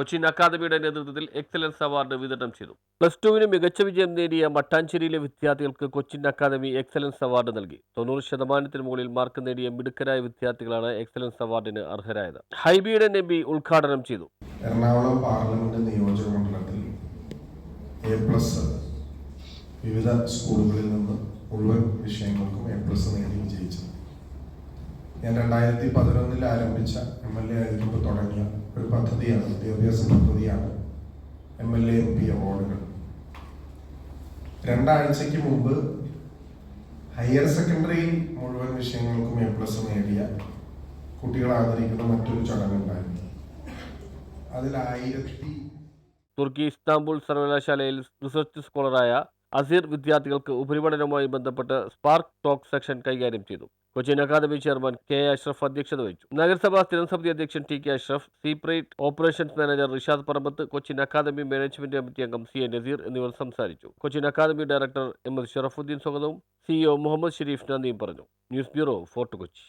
കൊച്ചിൻ അക്കാദമിയുടെ നേതൃത്വത്തിൽ excellence award വിതരണം ചെയ്തു. പ്ലസ് ടുവിന് മികച്ച വിജയം നേടിയ മട്ടാഞ്ചേരിയിലെ വിദ്യാർത്ഥികൾക്ക് കൊച്ചിൻ അക്കാദമി എക്സലൻസ് അവാർഡ് നൽകി. തൊണ്ണൂറ് ശതമാനത്തിന് മുകളിൽ മാർക്ക് നേടിയ മിടുക്കരായ വിദ്യാർത്ഥികളാണ് എക്സലൻസ് അവാർഡിന് അർഹരായത്. ഹൈബിയുടെ പി ഉദ്ഘാടനം ചെയ്തു. എറണാകുളം പാർലമെന്റ് നിയോജക മണ്ഡലത്തിൽ എ പ്ലസ് വിവിധ സ്കൂളുകളിൽ നിന്ന് മുഴുവൻ വിഷയങ്ങൾക്കും എ പ്ലസ് നേടി വിജയിച്ചത്. ഞാൻ രണ്ടായിരത്തി പതിനൊന്നിൽ ആരംഭിച്ച എം എൽ എ ആയിരുന്നു തുടങ്ങിയ ഒരു പദ്ധതിയാണ് വിദ്യാഭ്യാസ പദ്ധതിയാണ് M L A M P അവാർഡുകൾ രണ്ടാഴ്ചയ്ക്ക് മുമ്പ് ഹയർ സെക്കൻഡറി മുഴുവൻ വിഷയങ്ങൾക്കും എ പ്ലസ് നേടിയ കുട്ടികൾ ആദരിക്കുന്ന മറ്റൊരു ചടങ്ങുണ്ടായിരുന്നു. അതിൽ ആയിരത്തി തുർക്കി ഇസ്താംബുൾ സർവകലാശാലയിൽ റിസർച്ച് സ്കോളറായ അസീർ വിദ്യാർത്ഥികൾക്ക് ഉപരിപഠനവുമായി ബന്ധപ്പെട്ട് സ്പാർക്ക് ടോക്ക് സെക്ഷൻ കൈകാര്യം ചെയ്തു. Cochin academy chairman K Ashraf അധ്യക്ഷത വഹിച്ചു. നഗരസഭാ സ്ഥിരം സമിതി അധ്യക്ഷൻ T K Ashraf സീപ്രേറ്റ് operations manager Rishad Parambath Cochin academy management committee അംഗം സി എ നസീർ എന്നിവർ സംസാരിച്ചു. Cochin academy director M S Sharafuddin സ്വാഗതവും സിഇഒ മുഹമ്മദ് ഷെരീഫ് നന്ദിയും പറഞ്ഞു. News bureau fort Kochi.